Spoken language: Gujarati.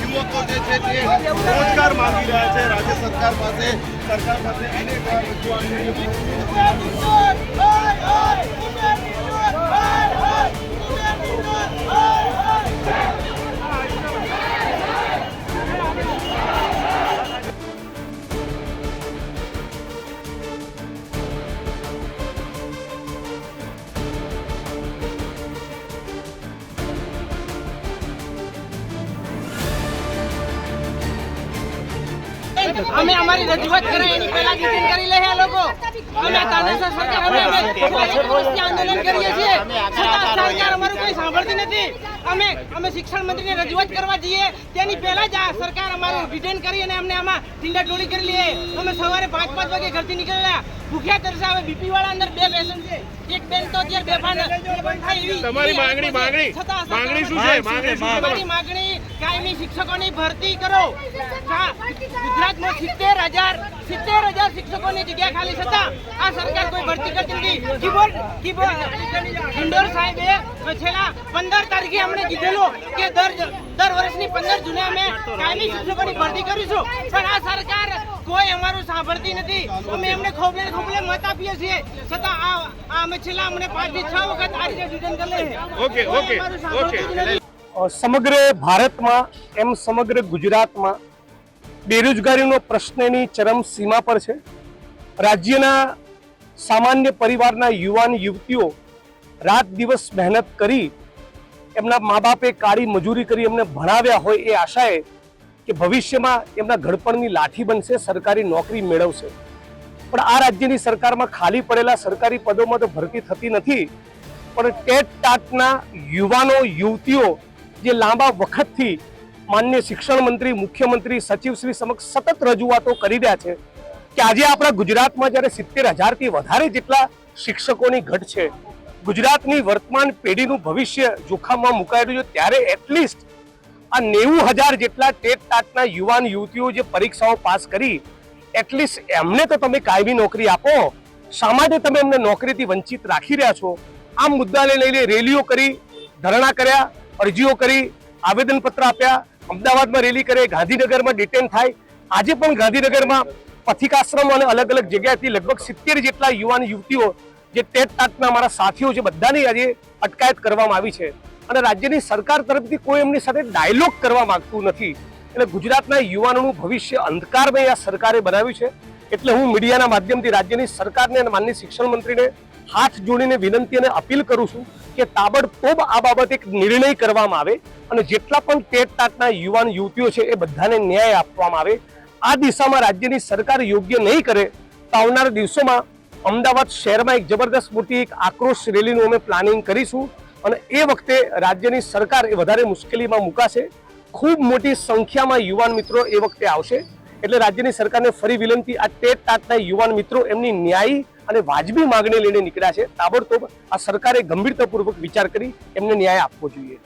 યુવકો જે છે તે રોજગાર માંગી રહ્યા છે રાજ્ય સરકાર પાસે સરકાર પાસે અનેક રજૂઆત અમે અમારી રજૂઆત કરે એની પહેલા મિટિંગ કરી લે આ લોકો. અમે તાનાશાહ સરકાર અમે આંદોલન કરીએ છીએ. છતાં સરકાર અમારું કોઈ સાંભળતી નથી. અમે અમે શિક્ષણ મંત્રીને રજૂઆત કરવા જઈએ. તેની પહેલા જ આ સરકાર અમારું ડિટેન કરી અને અમને આમાં ઢીંડા ટોળી કરી લઈએ અમે સવારે પાંચ પાંચ વાગે ઘરથી નીકળેલા. ભૂખ્યા તરસે હવે બીપી વાળા અંદર બે બેસન છે. એક બેન તો અત્યારે બેભાન થાય એવી તમારી માંગણી, માંગણી. માંગણી. શું છે? માંગણી માગણી કાયમી શિક્ષકોની ભરતી કરો. ગુજરાતમાં સિત્તેર હજાર સિત્તેર હજાર શિક્ષકોની જગ્યા ખાલી છતાં આ સરકાર કોઈ ભરતી કરતી નથી. કીબોર્ડ કીબોર્ડ ઇન્દોર સાહેબે છેલ્લા પંદર તારીખે અમને કીધેલું કે દર દર વર્ષની પંદર જૂને અમે કાયમી શિક્ષકોની ભરતી કરીશું. પણ આ સરકાર કોઈ અમારું સાંભળતી નથી. અમે એમને ખોબલે ખોબલે મત આપીએ છીએ. છતાં આ આ અમે છેલ્લા અમને પાંચથી છ વખત આ રીતે સૂચન કરી ઓકે, ઓકે. સમગ્ર ભારતમાં એમ સમગ્ર ગુજરાતમાં બેરોજગારીનો પ્રશ્નની ચરમ સીમા પર છે. રાજ્યના સામાન્ય પરિવારના યુવાન, યુવતીઓ રાત દિવસ મહેનત કરી એમના મા બાપે કાળી મજૂરી કરી એમને ભણાવ્યા હોય એ આશાએ કે ભવિષ્યમાં એમના ઘડપણની લાઠી બનશે, સરકારી નોકરી મેળવશે. પણ આ રાજ્યની સરકારમાં ખાલી પડેલા સરકારી પદોમાં તો ભરતી થતી નથી. પણ ટેટ ટાટના યુવાનો, યુવતીઓ જે લાંબા વખતથી માન્ય શિક્ષણ મંત્રી, મુખ્યમંત્રી સચિવશ્રી સમક્ષ સતત રજૂઆતો કરી રહ્યા છે કે આજે આપણા ગુજરાતમાં જ્યારે સિત્તેર હજારથી વધારે જેટલા શિક્ષકોની ઘટ છે, ગુજરાતની વર્તમાન પેઢીનું ભવિષ્ય જોખમમાં મુકાયેલું છે, ત્યારે એટલીસ્ટ આ નેવું હજાર જેટલા ટેટ ટાટના યુવાન યુવતીઓ જે પરીક્ષાઓ પાસ કરી, એટલીસ્ટ એમને તો તમે કાયમી નોકરી આપો. શા માટે તમે એમને નોકરીથી વંચિત રાખી રહ્યા છો? આ મુદ્દાને લઈને રેલીઓ કરી, ધરણા કર્યા, અરજીઓ કરી, આવેદનપત્ર આપ્યા અમદાવાદમાં રેલી કરે, ગાંધીનગરમાં ડિટેન થાય. આજે પણ ગાંધીનગરમાં પથિકાશ્રમ અને અલગ અલગ જગ્યાએથી લગભગ સિત્તેર જેટલા યુવાન, યુવતીઓ જે ટેટ ટાટના મારા સાથીઓ છે, બધાની આજે અટકાયત કરવામાં આવી છે. અને રાજ્યની સરકાર તરફથી કોઈ એમની સાથે ડાયલોગ કરવા માંગતું નથી. એટલે ગુજરાતના યુવાનોનું ભવિષ્ય અંધકારમય આ સરકારે બનાવ્યું છે. એટલે હું મીડિયાના માધ્યમથી રાજ્યની સરકારને અને માનની શિક્ષણ મંત્રીને હાથ જોડીને વિનંતી અને અપીલ કરું છું કે તાબડતોબ આ બાબતે એક નિર્ણય કરવામાં આવે અને જેટલા પણ ટેટ ટાટના યુવાન યુવતીઓ છે એ બધાને ન્યાય આપવામાં આવે. આ દિશામાં રાજ્યની સરકાર યોગ્ય નહીં કરે તો આવનારા દિવસોમાં અમદાવાદ શહેરમાં એક જબરદસ્ત મોટી એક આક્રોશ રેલીનું અમે પ્લાનિંગ કરીશું અને એ વખતે રાજ્યની સરકાર એ વધારે મુશ્કેલીમાં મુકાશે. ખૂબ મોટી સંખ્યામાં યુવાન મિત્રો એ વખતે આવશે. એટલે રાજ્યની સરકારને ફરી વિનંતી, આ ટેટ ટાટના યુવાન મિત્રો એમની ન્યાયી અને વાજબી માંગણી લઈને નીકળ્યા છે. તાબડતોબ આ સરકારે ગંભીરતાપૂર્વક વિચાર કરી એમને ન્યાય આપવો જોઈએ.